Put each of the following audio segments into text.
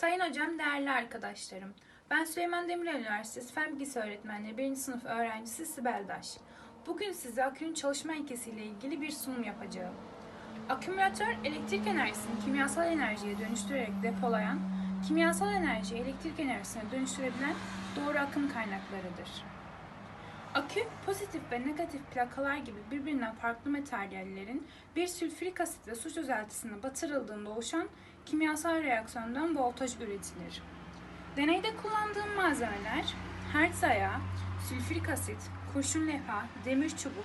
Sayın hocam, değerli arkadaşlarım. Ben Süleyman Demirel Üniversitesi Fen Bilgisi Öğretmenleri 1. sınıf öğrencisi Sibel Daş. Bugün size akünün çalışma ilkesiyle ilgili bir sunum yapacağım. Akümülatör, elektrik enerjisini kimyasal enerjiye dönüştürerek depolayan, kimyasal enerjiyi elektrik enerjisine dönüştürebilen doğru akım kaynaklarıdır. Akü, pozitif ve negatif plakalar gibi birbirinden farklı materyallerin bir sülfürik asit ve su çözeltisine batırıldığında oluşan kimyasal reaksiyondan voltaj üretilir. Deneyde kullandığım malzemeler hertz ayağı, sülfürik asit, kurşun levha, demir çubuk,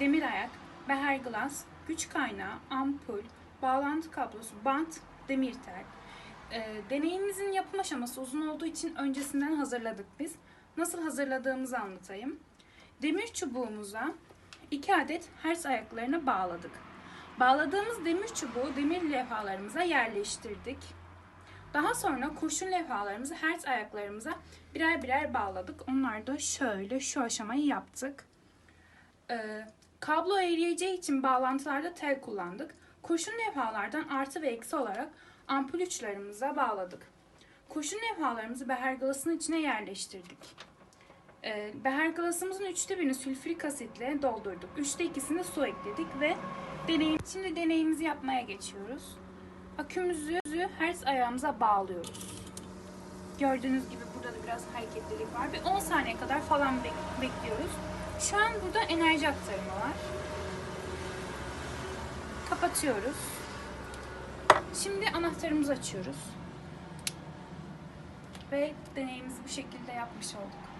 demir ayak, beher glas, güç kaynağı, ampul, bağlantı kablosu, bant, demir tel. Ee, deneyimizin yapım aşaması uzun olduğu için öncesinden hazırladık biz. Nasıl hazırladığımızı anlatayım. Demir çubuğumuza 2 adet hertz ayaklarını bağladık. Bağladığımız demir çubuğu demir levhalarımıza yerleştirdik. Daha sonra kurşun levhalarımızı hertz ayaklarımıza birer birer bağladık. Onlar da şöyle şu aşamayı yaptık. Ee, kablo eriyeceği için bağlantılarda tel kullandık. Kurşun levhalardan artı ve eksi olarak ampul uçlarımıza bağladık. Kurşun levhalarımızı beher glasının içine yerleştirdik. Ee, beher glasımızın üçte birini sülfürik asitle doldurduk. Üçte ikisini su ekledik ve deneyim. Şimdi deneyimizi yapmaya geçiyoruz. Akümüzü hertz ayağımıza bağlıyoruz. Gördüğünüz gibi burada da biraz hareketlilik var ve 10 saniye kadar falan bek- bekliyoruz. Şu an burada enerji aktarımı var. Kapatıyoruz. Şimdi anahtarımızı açıyoruz. Ve deneyimizi bu şekilde yapmış olduk.